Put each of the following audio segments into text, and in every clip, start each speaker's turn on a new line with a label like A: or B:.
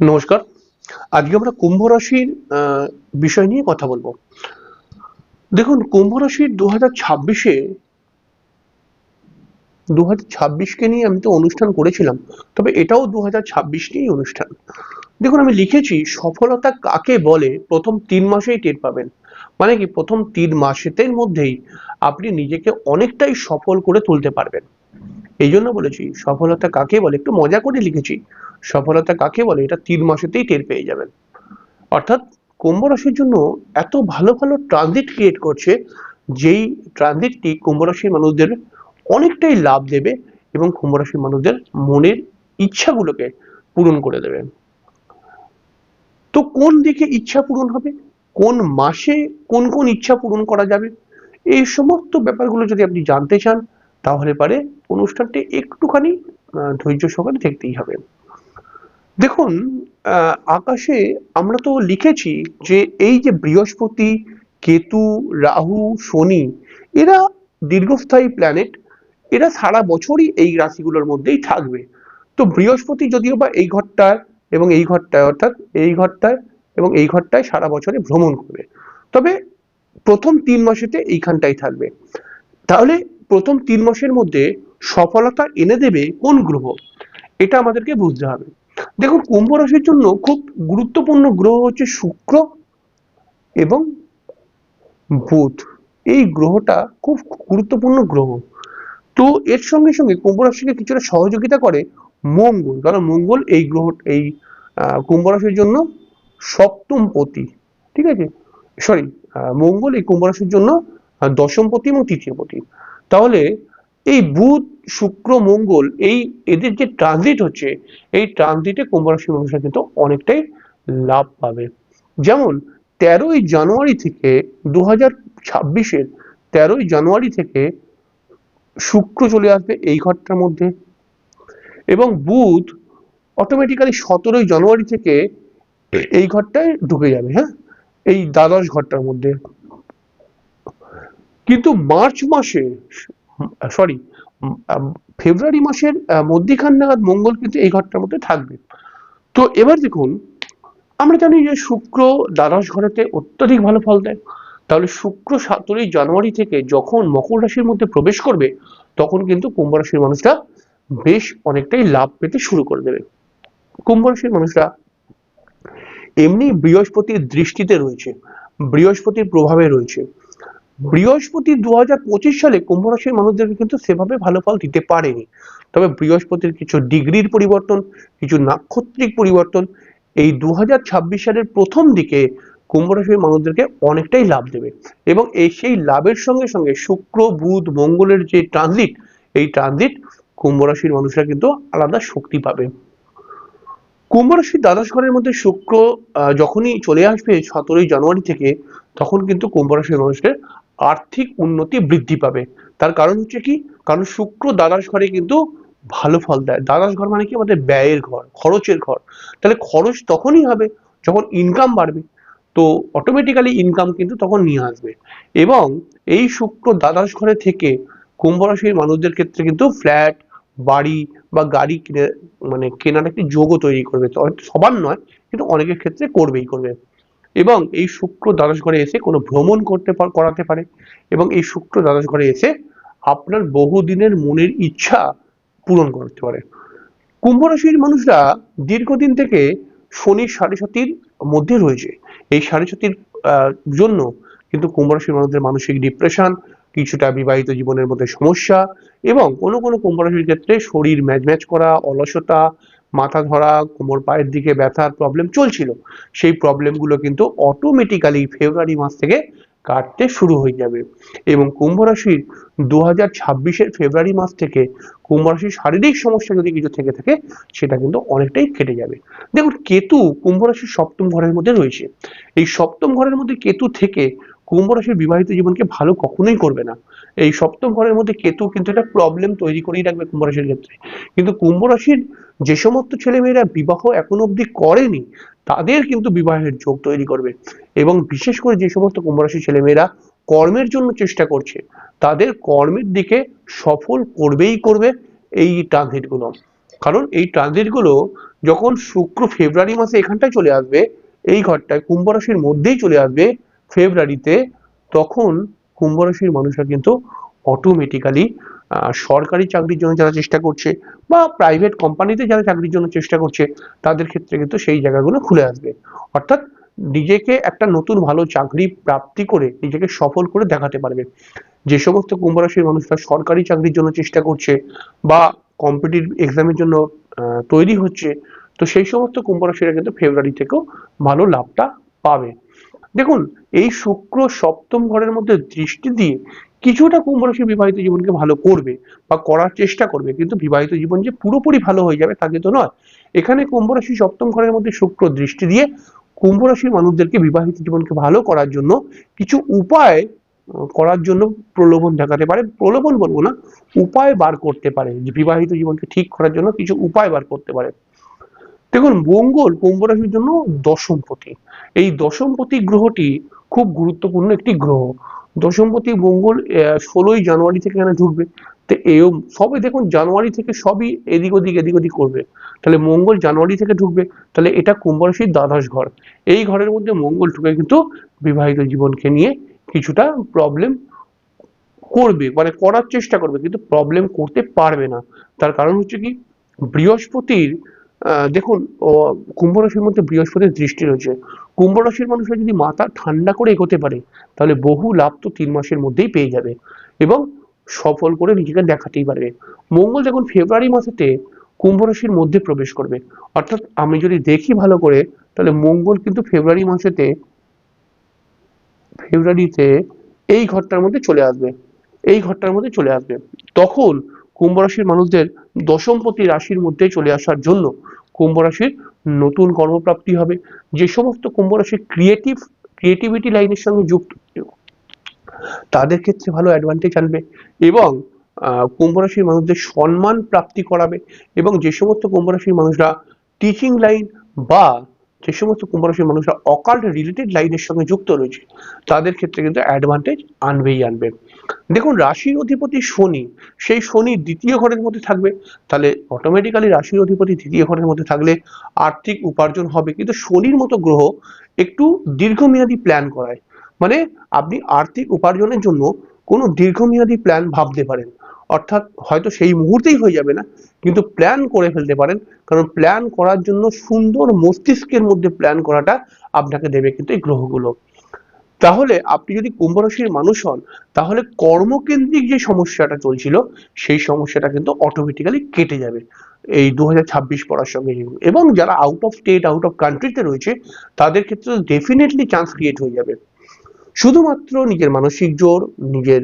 A: নমস্কার। আজকে আমরা কুম্ভ রাশির বিষয় নিয়ে কথা বলব। দেখুন, কুম্ভ রাশির দু হাজার ছাব্বিশে দু হাজার ছাব্বিশকে নিয়ে আমি তো অনুষ্ঠান করেছিলাম, তবে এটাও দু হাজার ছাব্বিশ নিয়েই অনুষ্ঠান। দেখুন, আমি লিখেছি, সফলতা কাকে বলে প্রথম তিন মাসেই টের পাবেন। মানে কি, প্রথম তিন মাসের মধ্যেই আপনি নিজেকে অনেকটাই সফল করে তুলতে পারবেন। এই জন্য বলেছি, সফলতা কাকে বলে একটু মজা করে লিখেছি। সফলতা কাকে বলে? এটা তিন মাসেতেই টের পেয়ে যাবেন। অর্থাৎ কুম্ভ রাশির জন্য এত ভালো ভালো ট্রানজিট ক্রিয়েট করছে, যেই ট্রানজিটটি কুম্ভ রাশির মানুষদের অনেকটাই লাভ দেবে এবং কুম্ভ রাশির মানুষদের মনের ইচ্ছাগুলোকে পূরণ করে দেবে। তো কোন দিকে ইচ্ছা পূরণ হবে? কোন মাসে কোন কোন ইচ্ছা পূরণ করা যাবে? এই সমস্ত ব্যাপারগুলো যদি আপনি জানতে চান, তাহলে পারে অনুষ্ঠানটি একটুখানি ধৈর্য সহকারে দেখতেই হবে। দেখুন আকাশে আমরা তো লিখেছি যে এই যে বৃহস্পতি, কেতু, রাহু, শনি, এরা দীর্ঘস্থায়ী প্ল্যানেট এরা সারা বছরই এই রাশিগুলোর মধ্যেই থাকবে। তো বৃহস্পতি যদিও বা এই ঘরটায় এবং এই ঘরটায়, অর্থাৎ এই ঘরটায় এবং এই ঘরটায় সারা বছরে ভ্রমণ করবে। তবে প্রথম তিন মাসেতে এইখানটাই থাকবে। তাহলে প্রথম তিন মাসের মধ্যে সফলতা এনে দেবে কোন গ্রহ? এটা আমাদেরকে বুঝতে হবে। দেখুন, কুম্ভ রাশির জন্য খুব গুরুত্বপূর্ণ গ্রহ হচ্ছে শুক্র এবং বুধ। এই গ্রহটা খুব গুরুত্বপূর্ণ গ্রহ। তো এর সঙ্গে সঙ্গে কুম্ভ রাশিকে কিছুটা সহযোগিতা করে মঙ্গল। কারণ মঙ্গল এই গ্রহ, এই কুম্ভ রাশির জন্য সপ্তম পতি। ঠিক আছে? সরি মঙ্গল এই কুম্ভ রাশির জন্য দশম পতি এবং তৃতীয় পতি। তাহলে এই বুধ, শুক্র, মঙ্গল এই এদের যে ট্রানজিট হচ্ছে, এই ট্রানজিটে কুম্ভ রাশির মানুষরা কিন্তু অনেকটাই লাভ পাবে। যেমন তেরোই জানুয়ারি থেকে দু হাজার ছাব্বিশের তেরোই জানুয়ারি থেকে শুক্র চলে আসবে এই ঘরটার মধ্যে। এবং বুধ অটোমেটিক্যালি সতেরোই জানুয়ারি থেকে এই ঘরটায় ঢুকে যাবে হ্যাঁ? এই দ্বাদশ ঘরটার মধ্যে। কিন্তু মার্চ মাসে সরি ফেব্রুয়ারি মাসের মধ্যিখান নাগাদ মঙ্গল কিন্তু এই ঘরটার মধ্যে থাকবে। তো এবার দেখুন, আমরা জানি যে শুক্র দ্বাদশ ঘরেতে অত্যধিক ভালো ফল দেয়। তাহলে শুক্র সতেরোই জানুয়ারি থেকে যখন মকর রাশির মধ্যে প্রবেশ করবে, তখন কিন্তু কুম্ভ রাশির মানুষরা বেশ অনেকটাই লাভ পেতে শুরু করে দেবে। কুম্ভ রাশির মানুষরা এমনি বৃহস্পতির দৃষ্টিতে রয়েছে, বৃহস্পতির প্রভাবে রয়েছে। বৃহস্পতি দু হাজার পঁচিশ সালে কুম্ভ রাশির মানুষদেরকে কিন্তু সেভাবে ভালো ফল দিতে পারেনি। তবে বৃহস্পতির কিছু ডিগ্রির পরিবর্তন, কিছু নাক্ষত্রিক পরিবর্তন, এই দু হাজার ছাব্বিশ সালের প্রথম দিকে কুম্ভ রাশির মানুষদেরকে অনেকটাই লাভ দেবে। এবং এই সেই লাভের সঙ্গে সঙ্গে শুক্র, বুধ, মঙ্গলের যে ট্রানজিট এই ট্রানজিট কুম্ভ রাশির মানুষরা কিন্তু আলাদা শক্তি পাবে। কুম্ভ রাশির দ্বাদশ ঘরের মধ্যে শুক্র যখনই চলে আসবে সতেরোই জানুয়ারি থেকে, তখন কিন্তু কুম্ভ রাশির মানুষের আর্থিক উন্নতি বৃদ্ধি পাবে। তার কারণ হচ্ছে কি? কারণ শুক্র দ্বাদশ ঘরে কিন্তু ভালো ফল দেয়। দ্বাদশ ঘর মানে কি? আমাদের ব্যয়ের ঘর, খরচের ঘর। তাহলে খরচ তখনই হবে যখন ইনকাম বাড়বে। তো অটোমেটিক্যালি ইনকাম কিন্তু তখন নিয়ে আসবে। এবং এই শুক্র দ্বাদশ ঘরে থেকে কুম্ভ রাশির মানুষদের ক্ষেত্রে কিন্তু ফ্ল্যাট বাড়ি বা গাড়ি কিনে মানে কেনার একটি যোগও তৈরি করবে। সবার নয়, কিন্তু অনেকের ক্ষেত্রে করবেই করবে। এবং এই শুক্র দ্বাদশ ঘরে এসে কোনো ভ্রমণ করতে করাতে পারে এবং এই শুক্র দ্বাদশ ঘরে এসে আপনার বহুদিনের মনের ইচ্ছা পূরণ করতে পারে। কুম্ভ রাশির মানুষরা দীর্ঘদিন থেকে শনির সাড়ে সাতির মধ্যে রয়েছে। এই সাড়ে সাতির জন্য কিন্তু কুম্ভ রাশির মানুষদের মানসিক ডিপ্রেশন কিছুটা বিবাহিত জীবনের মধ্যে সমস্যা এবং কোনো কোনো কুম্ভ রাশির ক্ষেত্রে শরীর ম্যাচ ম্যাচ করা, অলসতা, মাথা ধরা, কোমর পায়ের দিকে ব্যথার প্রবলেম চলছিল। সেই প্রবলেমগুলো কিন্তু অটোমেটিক্যালি ফেব্রুয়ারি মাস থেকে কাটতে শুরু হয়ে যাবে। এবং কুম্ভ রাশির দু হাজার ছাব্বিশের ফেব্রুয়ারি মাস থেকে কুম্ভ রাশির শারীরিক সমস্যা যদি কিছু থেকে থাকে, সেটা কিন্তু অনেকটাই কেটে যাবে। দেখুন, কেতু কুম্ভ রাশির সপ্তম ঘরের মধ্যে রয়েছে। এই সপ্তম ঘরের মধ্যে কেতু থেকে কুম্ভ রাশির বিবাহিত জীবনকে ভালো কখনোই করবে না। এই সপ্তম ঘরের মধ্যে কেতু কিন্তু একটা প্রবলেম তৈরি করেই রাখবে কুম্ভ রাশির ক্ষেত্রে। কিন্তু কুম্ভ রাশির যে সমস্ত ছেলেমেয়েরা বিবাহ এখনও অবধি করেনি, তাদের কিন্তু বিবাহের যোগ তৈরি করবে। এবং বিশেষ করে যে সমস্ত কুম্ভ রাশির ছেলেমেয়েরা কর্মের জন্য চেষ্টা করছে, তাদের কর্মের দিকে সফল করবেই করবে এই ট্রানজিটগুলো। কারণ এই ট্রানজিটগুলো যখন শুক্র ফেব্রুয়ারি মাসে এখানটায় চলে আসবে, এই ঘরটায় কুম্ভ রাশির মধ্যেই চলে আসবে ফেব্রুয়ারিতে, তখন কুম্ভ রাশির মানুষরা কিন্তু অটোমেটিক্যালি সরকারি চাকরির জন্য যারা চেষ্টা করছে বা প্রাইভেট কোম্পানিতে যারা চাকরির জন্য চেষ্টা করছে, তাদের ক্ষেত্রে কিন্তু সেই জায়গাগুলো খুলে আসবে। অর্থাৎ নিজেকে একটা নতুন ভালো চাকরি প্রাপ্তি করে নিজেকে সফল করে দেখাতে পারবে। যে সমস্ত কুম্ভ রাশির মানুষরা সরকারি চাকরির জন্য চেষ্টা করছে বা কম্পিটিটিভ এক্সামের জন্য তৈরি হচ্ছে, তো সেই সমস্ত কুম্ভ রাশিরা কিন্তু ফেব্রুয়ারি থেকেও ভালো লাভটা পাবে। দেখুন, এই শুক্র সপ্তম ঘরের মধ্যে দৃষ্টি দিয়ে কিছুটা কুম্ভ রাশি বিবাহিত জীবনকে ভালো করবে বা করার চেষ্টা করবে, কিন্তু বিবাহিত জীবন যে পুরোপুরি ভালো হয়ে যাবে তা কিন্তু নয়। এখানে কুম্ভ রাশি সপ্তম ঘরের মধ্যে শুক্র দৃষ্টি দিয়ে কুম্ভ রাশির মানুষদেরকে বিবাহিত জীবনকে ভালো করার জন্য কিছু উপায় করার জন্য প্রলোভন দেখাতে পারে। প্রলোভন বলব না, উপায় বার করতে পারে। বিবাহিত জীবনকে ঠিক করার জন্য কিছু উপায় বার করতে পারে। দেখুন, মঙ্গল কুম্ভ রাশির জন্য দশমপতি এই দশমপতি গ্রহটি খুব গুরুত্বপূর্ণ একটি গ্রহ। দশমপতি মঙ্গল ষোলোই জানুয়ারি থেকে এখানে ঢুকবে। তো এও সবে দেখুন, জানুয়ারি থেকে সবই এদিক ওদিক এদিক ওদিক করবে। তাহলে মঙ্গল জানুয়ারি থেকে ঢুকবে। তাহলে এটা কুম্ভ রাশির দ্বাদশ ঘর। এই ঘরের মধ্যে মঙ্গল ঢুকে কিন্তু বিবাহিত জীবনকে নিয়ে কিছুটা প্রবলেম করবে মানে করার চেষ্টা করবে, কিন্তু প্রবলেম করতে পারবে না। তার কারণ হচ্ছে কি? বৃহস্পতির দেখুন কুম্ভ রাশির মধ্যে বৃহস্পতির দৃষ্টি রয়েছে। কুম্ভ রাশির মানুষরা যদি মাথা ঠান্ডা করে এগোতে পারে, তাহলে বহু লাভ তো তিন মাসের মধ্যেই পেয়ে যাবে এবং সফল করে নিজেকে দেখাতেই পারবে। মঙ্গল যখন ফেব্রুয়ারি মাসেতে কুম্ভ রাশির মধ্যে প্রবেশ করবে, অর্থাৎ আমি যদি দেখি ভালো করে, তাহলে মঙ্গল কিন্তু ফেব্রুয়ারি মাসেতে, ফেব্রুয়ারিতে এই ঘরটার মধ্যে চলে আসবে, এই ঘরটার মধ্যে চলে আসবে। তখন কুম্ভ রাশির মানুষদের দশমপতি রাশির মধ্যে চলে আসার জন্য কুম্ভ রাশির নতুন কর্মপ্রাপ্তি হবে। যে সমস্ত কুম্ভ রাশির ক্রিয়েটিভ ক্রিয়েটিভিটি লাইনের সঙ্গে যুক্ত, তাদের ক্ষেত্রে ভালো অ্যাডভান্টেজ আনবে এবং কুম্ভ রাশির মানুষদের সম্মান প্রাপ্তি করাবে এবং যে সমস্ত কুম্ভ রাশির মানুষরা টিচিং লাইন বা যে সমস্ত কুম্ভ রাশির মানুষরা অকাল্ট রিলেটেড লাইনের সঙ্গে যুক্ত রয়েছে, তাদের ক্ষেত্রে কিন্তু অ্যাডভান্টেজ আনবেই আনবে। দেখুন, রাশির অধিপতি শনি, সেই শনি দ্বিতীয় ঘরের মধ্যে থাকবে, তাহলে অটোমেটিক্যালি রাশির অধিপতি দ্বিতীয় ঘরের মধ্যে থাকলে আর্থিক উপার্জন হবে। কিন্তু শনির মতো গ্রহ একটু দীর্ঘমেয়াদী প্ল্যান করায়। মানে আপনি আর্থিক উপার্জনের জন্য কোনো দীর্ঘমেয়াদী প্ল্যান ভাবতে পারেন। অর্থাৎ হয়তো সেই মুহূর্তেই হয়ে যাবে না, কিন্তু প্ল্যান করে ফেলতে পারেন, কারণ প্ল্যান করার জন্য সুন্দর মস্তিষ্কের মধ্যে প্ল্যান করাটা আপনাকে দেবে কিন্তু এই গ্রহগুলো। তাহলে আপনি যদি কুম্ভ রাশির মানুষ হন, তাহলে কর্মকেন্দ্রিক যে সমস্যাটা চলছিল, সেই সমস্যাটা কিন্তু অটোমেটিক্যালি কেটে যাবে। এই দু হাজার ছাব্বিশ পড়ার সঙ্গে এবং যারা out of state out of কান্ট্রিতে রয়েছে, তাদের ক্ষেত্রে ডেফিনেটলি চান্স ক্রিয়েট হয়ে যাবে। শুধুমাত্র নিজের মানসিক জোর, নিজের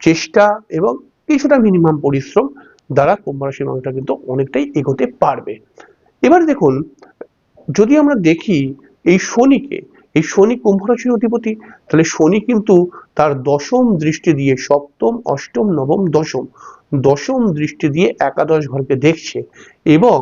A: চেষ্টা এবং কিছুটা মিনিমাম পরিশ্রম দ্বারা কুম্ভ রাশির মানুষটা কিন্তু অনেকটাই এগোতে পারবে। এবার দেখুন, যদি আমরা দেখি এই শনিকে, এই শনি কুম্ভ রাশির অধিপতি, তাহলে শনি কিন্তু তার দশম দৃষ্টি দিয়ে সপ্তম, অষ্টম, নবম, দশম দশম দৃষ্টি দিয়ে একাদশ ঘরকে দেখছে এবং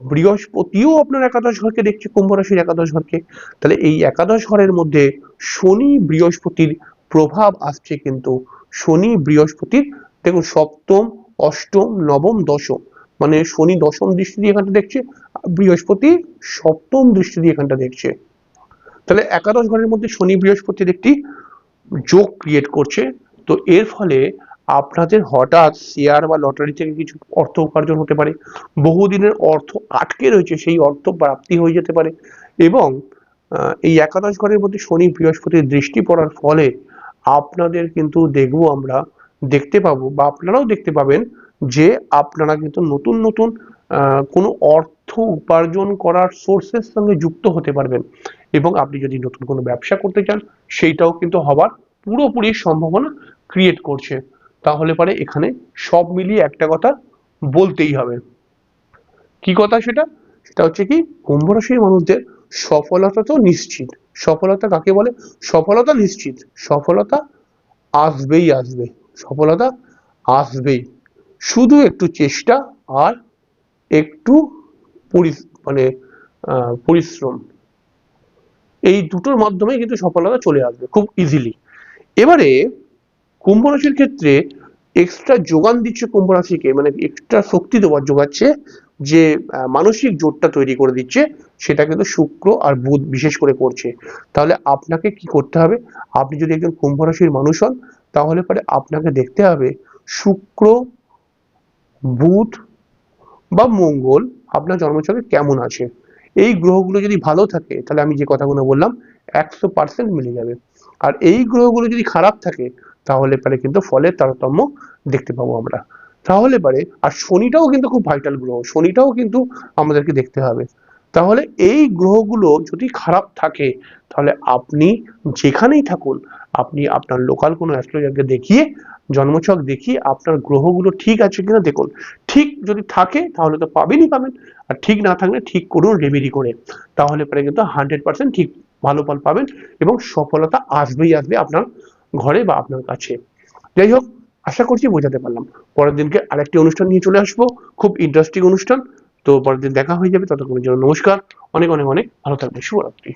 A: বৃহস্পতিও আপনার একাদশ ঘরকে দেখছে কুম্ভ রাশির একাদশ ঘরকে। তাহলে এই একাদশ ঘরের মধ্যে শনি বৃহস্পতির প্রভাব আসছে কিন্তু শনি বৃহস্পতির। দেখুন, সপ্তম, অষ্টম, নবম, দশম। মানে শনি দশম দৃষ্টি দিয়ে এখানটা দেখছে বৃহস্পতি সপ্তম দৃষ্টি দিয়ে এখানটা দেখছে। তাহলে একাদশ ঘরের মধ্যে শনি বৃহস্পতির একটি যোগ ক্রিয়েট করছে। তো এর ফলে আপনাদের হঠাৎ শেয়ার বা লটারি থেকে কিছু অর্থ উপার্জন হতে পারে। বহুদিনের অর্থ আটকে রয়েছে, সেই অর্থ প্রাপ্তি হয়ে যেতে পারে। এবং এই একাদশ ঘরের মধ্যে শনি বৃহস্পতির দৃষ্টি পড়ার ফলে আপনাদের কিন্তু দেখব আমরা, দেখতে পাবো বা আপনারাও দেখতে পাবেন যে আপনারা কিন্তু নতুন নতুন কোনো অর্থ উপার্জন করার সোর্সের সঙ্গে যুক্ত হতে পারবেন। এবং আপনি যদি নতুন কোনো ব্যবসা করতে চান, সেইটাও কিন্তু হবার পুরোপুরি সম্ভাবনা ক্রিয়েট করছে। তাহলে পরে এখানে সব মিলিয়ে একটা কথা বলতেই হবে। কি কথা সেটা? সেটা হচ্ছে কি কুম্ভ রাশির মানুষদের সফলতা তো নিশ্চিত। সফলতা কাকে বলে? সফলতা নিশ্চিত। সফলতা আসবেই আসবে। সফলতা আসবেই। শুধু একটু চেষ্টা আর একটু পরি- মানে পরিশ্রম। এই দুটোর মাধ্যমে কিন্তু সফলতা চলে আসবে খুব ইজিলি এবারে কুম্ভ রাশির ক্ষেত্রে এক্সট্রা যোগান দিচ্ছে কুম্ভ রাশিকে মানে এক্সট্রা শক্তি দেওয়ার যোগাচ্ছে যে মানসিক জোরটা তৈরি করে দিচ্ছে। সেটা কিন্তু শুক্র আর বুধ বিশেষ করে করছে। তাহলে আপনাকে কি করতে হবে? আপনি যদি একজন কুম্ভ রাশির মানুষ হন, তাহলে পরে আপনাকে দেখতে হবে শুক্র, বুধ বা মঙ্গল আপনার জন্মছকে কেমন আছে। এই গ্রহগুলো যদি ভালো থাকে, তাহলে আমি যে কথাগুলো বললাম, একশো পার্সেন্ট মিলে যাবে। আর এই গ্রহগুলো যদি খারাপ থাকে, তাহলে পরে কিন্তু ফলের তারতম্য দেখতে পাবো আমরা। তাহলে পারে, আর শনিটাও কিন্তু খুব ভাইটাল গ্রহ, শনিটাও কিন্তু আমাদেরকে দেখতে হবে। তাহলে এই গ্রহগুলো যদি খারাপ থাকে, তাহলে আপনি যেখানেই থাকুন, আপনি আপনার লোকাল কোনো অ্যাস্ট্রোলজারকে দেখিয়ে, জন্মছক দেখিয়ে আপনার গ্রহগুলো ঠিক আছে কিনা দেখুন। ঠিক যদি থাকে, তাহলে তো পাবেনই পাবেন। আর ঠিক না থাকলে ঠিক করুন রেমেডি করে। তাহলে পরে কিন্তু হান্ড্রেড পার্সেন্ট ঠিক ভালো ফল পাবেন এবং সফলতা আসবেই আসবে আপনার ঘরে বা আপনার কাছে। যাই হোক, আশা করছি বোঝাতে পারলাম। পরের দিনকে আরেকটি অনুষ্ঠান নিয়ে চলে আসব। খুব ইন্টারেস্টিং অনুষ্ঠান। তো পরের দিন দেখা হয়ে যাবে, ততক্ষণের জন্য নমস্কার। অনেক অনেক অনেক ভালো থাকবে শুভরাত্রি।